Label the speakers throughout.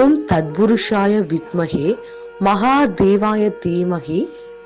Speaker 1: ஓம் தத்புருஷாய வித்மகே மகாதேவாய தீமகி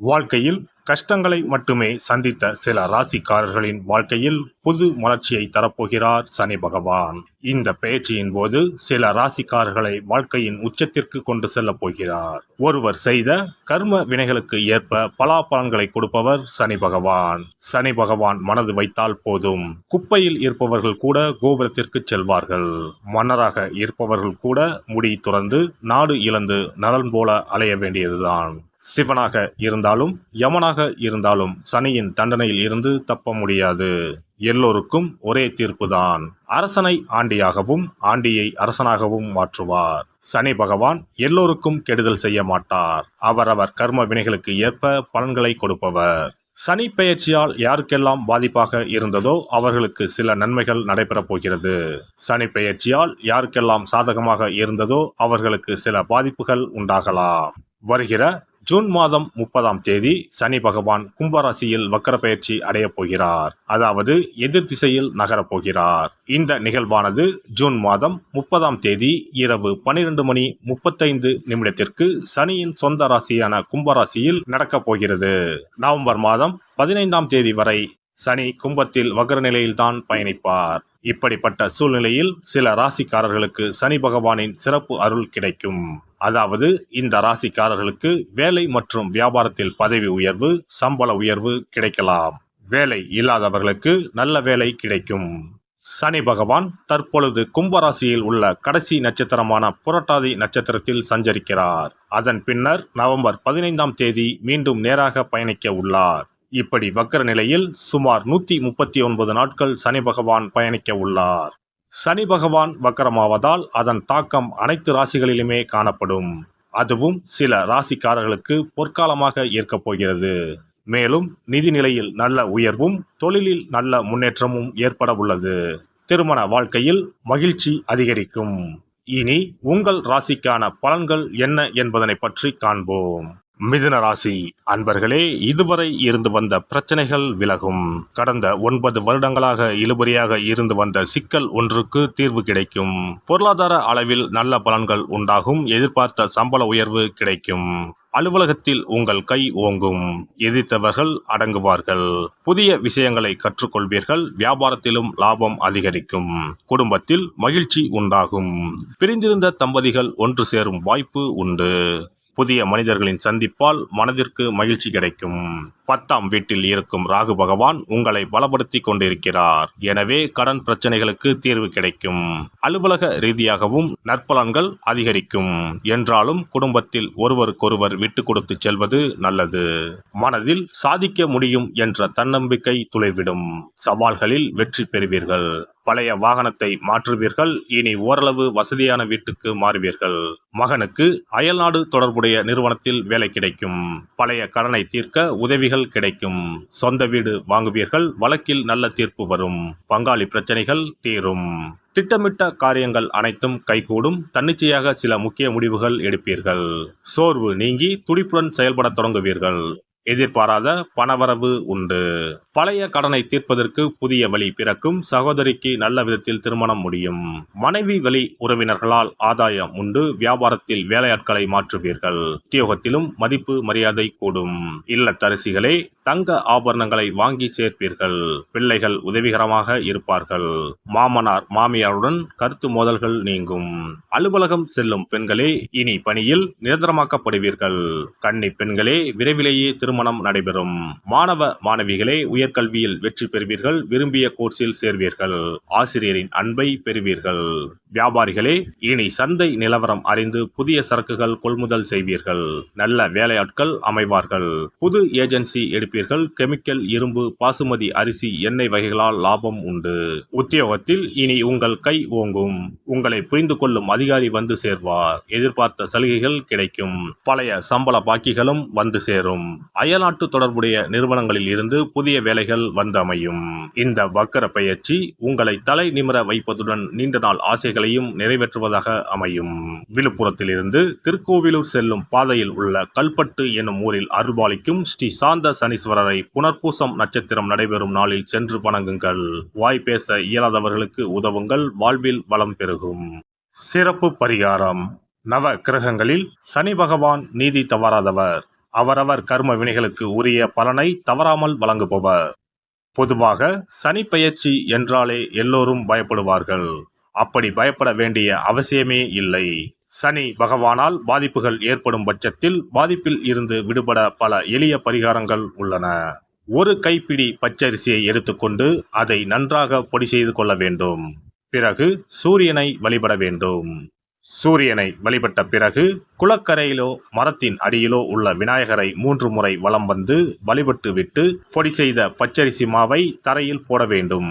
Speaker 2: வாழ்க்கையில் கஷ்டங்களை மட்டுமே சந்தித்த சில ராசிக்காரர்களின் வாழ்க்கையில் புது மலர்ச்சியை தரப்போகிறார் சனி பகவான். இந்த பேச்சியின் போது சில ராசிக்காரர்களை வாழ்க்கையின் உச்சத்திற்கு கொண்டு செல்ல போகிறார். ஒருவர் செய்த கர்ம வினைகளுக்கு ஏற்ப பலாபலன்களை கொடுப்பவர் சனி பகவான். சனி பகவான் மனது வைத்தால் போதும். குப்பையில் இருப்பவர்கள் கூட கோபுரத்திற்கு செல்வார்கள். மன்னராக இருப்பவர்கள் கூட முடி துறந்து நாடு இழந்து நலன் போல அலைய வேண்டியதுதான். சிவனாக இருந்தாலும் யமனாக இருந்தாலும் சனியின் தண்டனையில் இருந்து தப்ப முடியாது. எல்லோருக்கும் ஒரே தீர்ப்புதான். அரசனை ஆண்டியாகவும் ஆண்டியை அரசனாகவும் மாற்றுவார். சனி பகவான் எல்லோருக்கும் கெடுதல் செய்ய மாட்டார். அவரவர் கர்ம வினைகளுக்கு ஏற்ப பலன்களை கொடுப்பவர். சனி பெயர்ச்சியால் யாருக்கெல்லாம் பாதிப்பாக இருந்ததோ அவர்களுக்கு சில நன்மைகள் நடைபெறப் போகிறது. சனி பெயர்ச்சியால் யாருக்கெல்லாம் சாதகமாக இருந்ததோ அவர்களுக்கு சில பாதிப்புகள் உண்டாகலாம். வருகிற ஜூன் மாதம் முப்பதாம் தேதி சனி பகவான் கும்பராசியில் வக்கர பயிற்சி அடையப் போகிறார். அதாவது எதிர் திசையில் நகரப் போகிறார். இந்த நிகழ்வானது ஜூன் மாதம் முப்பதாம் தேதி இரவு பனிரெண்டு மணி முப்பத்தைந்து நிமிடத்திற்கு சனியின் சொந்த ராசியான கும்பராசியில் நடக்கப் போகிறது. நவம்பர் மாதம் பதினைந்தாம் தேதி வரை சனி கும்பத்தில் வக்ர நிலையில்தான் பயணிப்பார். இப்படிப்பட்ட சூழ்நிலையில் சில ராசிக்காரர்களுக்கு சனி பகவானின் சிறப்பு அருள் கிடைக்கும். அதாவது இந்த ராசிக்காரர்களுக்கு வேலை மற்றும் வியாபாரத்தில் பதவி உயர்வு சம்பள உயர்வு கிடைக்கலாம். வேலை இல்லாதவர்களுக்கு நல்ல வேலை கிடைக்கும். சனி பகவான் தற்பொழுது கும்பராசியில் உள்ள கடைசி நட்சத்திரமான புரட்டாதி நட்சத்திரத்தில் சஞ்சரிக்கிறார். அதன் பின்னர் நவம்பர் பதினைந்தாம் தேதி மீண்டும் நேராக பயணிக்க உள்ளார். இப்படி வக்கர நிலையில் சுமார் நூற்றி முப்பத்தி ஒன்பது நாட்கள் சனி பகவான் பயணிக்க உள்ளார். சனி பகவான் வக்கரமாவதால் அதன் தாக்கம் அனைத்து ராசிகளிலுமே காணப்படும். அதுவும் சில ராசிக்காரர்களுக்கு பொற்காலமாக இருக்கப் போகிறது. மேலும் நிதி நிலையில் நல்ல உயர்வும் தொழிலில் நல்ல முன்னேற்றமும் ஏற்பட உள்ளது. திருமண வாழ்க்கையில் மகிழ்ச்சி அதிகரிக்கும். இனி உங்கள் ராசிக்கான பலன்கள் என்ன என்பதனை பற்றி காண்போம். மிதுன ராசி அன்பர்களே இதுவரை இருந்து வந்த பிரச்சனைகள் விலகும். கடந்த ஒன்பது வருடங்களாக இழுபறியாக இருந்து வந்த சிக்கல் ஒன்றுக்கு தீர்வு கிடைக்கும். பொருளாதார அளவில் நல்ல பலன்கள் உண்டாகும் எதிர்பார்த்த சம்பள உயர்வு கிடைக்கும். அலுவலகத்தில் உங்கள் கை ஓங்கும் எதிர்த்தவர்கள் அடங்குவார்கள். புதிய விஷயங்களை கற்றுக்கொள்வீர்கள் வியாபாரத்திலும் லாபம் அதிகரிக்கும். குடும்பத்தில் மகிழ்ச்சி உண்டாகும். பிரிந்திருந்த தம்பதிகள் ஒன்று சேரும் வாய்ப்பு உண்டு. புதிய மனிதர்களின் சந்திப்பால் மனதிற்கு மகிழ்ச்சி கிடைக்கும். பத்தாம் வீட்டில் இருக்கும் ராகு பகவான் உங்களை பலப்படுத்தி கொண்டிருக்கிறார். எனவே கடன் பிரச்சனைகளுக்கு தீர்வு கிடைக்கும். அலுவலக ரீதியாகவும் நற்பலன்கள் அதிகரிக்கும். என்றாலும் குடும்பத்தில் ஒருவருக்கொருவர் விட்டு கொடுத்து செல்வது நல்லது. மனதில் சாதிக்க முடியும் என்ற தன்னம்பிக்கை துளைவிடும். சவால்களில் வெற்றி பெறுவீர்கள். பழைய வாகனத்தை மாற்றுவீர்கள். இனி ஓரளவு வசதியான வீட்டுக்கு மாறுவீர்கள். மகனுக்கு அயல்நாடு தொடர்புடைய நிறுவனத்தில் வேலை கிடைக்கும். பழைய கடனை தீர்க்க உதவிகள் கிடைக்கும். சொந்த வீடு வாங்குவீர்கள். வழக்கில் நல்ல தீர்ப்பு வரும். பங்காளி பிரச்சனைகள் தீரும். திட்டமிட்ட காரியங்கள் அனைத்தும் கைகூடும். தன்னிச்சையாக சில முக்கிய முடிவுகள் எடுப்பீர்கள். சோர்வு நீங்கி துடிப்புடன் செயல்பட தொடங்குவீர்கள். எதிர்பாராத பணவரவு உண்டு. பழைய கடனை தீர்ப்பதற்கு புதிய வழி பிறக்கும் சகோதரிக்கு நல்ல விதத்தில் திருமணம் முடியும். மனைவி வழி உறவினர்களால் ஆதாயம் உண்டு. வியாபாரத்தில் வேலையாட்களை மாற்றுவீர்கள். உத்தியோகத்திலும் மதிப்பு மரியாதை கூடும். இல்லத்தரசிகளே தங்க ஆபரணங்களை வாங்கி சேர்ப்பீர்கள். பிள்ளைகள் உதவிகரமாக இருப்பார்கள். மாமனார் மாமியாருடன் கருத்து மோதல்கள் நீங்கும். அலுவலகம் செல்லும் பெண்களே இனி பணியில் நிரந்தரமாக்கப்படுவீர்கள். கன்னி பெண்களே விரைவிலேயே திருமணம் நடைபெறும். மாணவ மாணவிகளே உயர்கல்வியில் வெற்றி பெறுவீர்கள். விரும்பிய கோர்ஸில் சேர்வீர்கள். ஆசிரியரின் அன்பை பெறுவீர்கள். வியாபாரிகளே இனி சந்தை நிலவரம் அறிந்து புதிய சரக்குகள் கொள்முதல் செய்வீர்கள். நல்ல வேலையாட்கள் அமைவார்கள். புது ஏஜென்சி எடுப்பீர்கள். கெமிக்கல் இரும்பு பாசுமதி அரிசி எண்ணெய் வகைகளால் லாபம் உண்டு. உத்தியோகத்தில் இனி உங்கள் கை ஓங்கும். உங்களை புரிந்து கொள்ளும் அதிகாரி வந்து சேர்வார். எதிர்பார்த்த சலுகைகள் கிடைக்கும். பழைய சம்பள பாக்கிகளும் வந்து சேரும். அயல்நாட்டு தொடர்புடைய நிறுவனங்களில் இருந்து புதிய வேலைகள் வந்து அமையும். இந்த வக்கர பயிற்சி உங்களை தலை நிமிர வைப்பதுடன் நீண்ட நாள் ஆசைகளையும் நிறைவேற்றுவதாக அமையும். விழுப்புரத்தில் இருந்து திருக்கோவிலூர் செல்லும் பாதையில் உள்ள கல்பட்டு என்னும் ஊரில் அருள்பாலிக்கும் ஸ்ரீ சாந்த சனீஸ்வரரை புனர்பூசம் நட்சத்திரம் நடைபெறும் நாளில் சென்று வணங்குங்கள். வாய் பேச இயலாதவர்களுக்கு உதவுங்கள். வாழ்வில் வளம் பெருகும். சிறப்பு பரிகாரம். நவ கிரகங்களில் சனி பகவான் நீதி தவறாதவர். அவரவர் கர்ம வினைகளுக்கு உரிய பலனை தவறாமல் வழங்குபவர். பொதுவாக சனி பயிற்சி என்றாலே எல்லோரும் பயப்படுவார்கள். அப்படி பயப்பட வேண்டிய அவசியமே இல்லை. சனி பகவானால் பாதிப்புகள் ஏற்படும் பட்சத்தில் பாதிப்பில் இருந்து விடுபட பல எளிய பரிகாரங்கள் உள்ளன. ஒரு கைப்பிடி பச்சரிசியை எடுத்துக்கொண்டு அதை நன்றாக பொடி செய்து கொள்ள வேண்டும். பிறகு சூரியனை வழிபட வேண்டும். சூரியனை வழிபட்ட பிறகு குளக்கரையிலோ மரத்தின் அடியிலோ உள்ள விநாயகரை மூன்று முறை வலம் வந்து வழிபட்டு விட்டு பொடி செய்த பச்சரிசி மாவை தரையில் போட வேண்டும்.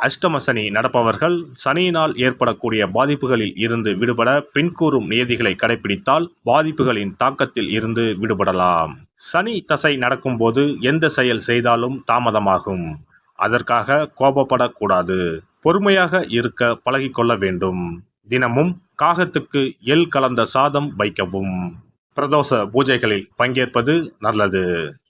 Speaker 2: அஷ்டம சனி நடப்பவர்கள் சனியினால் ஏற்படக்கூடிய பாதிப்புகளில் இருந்து விடுபட பின்கூறும் நியதிகளை கடைபிடித்தால் பாதிப்புகளின் தாக்கத்தில் இருந்து விடுபடலாம். சனி தசை நடக்கும்போது எந்த செயல் செய்தாலும் தாமதமாகும். அதற்காக கோபப்படக்கூடாது. பொறுமையாக இருக்க பழகிக்கொள்ள வேண்டும். தினமும் காகத்துக்கு எல் கலந்த சாதம் வைக்கவும். பிரதோஷ பூஜைகளில் பங்கேற்பது நல்லது.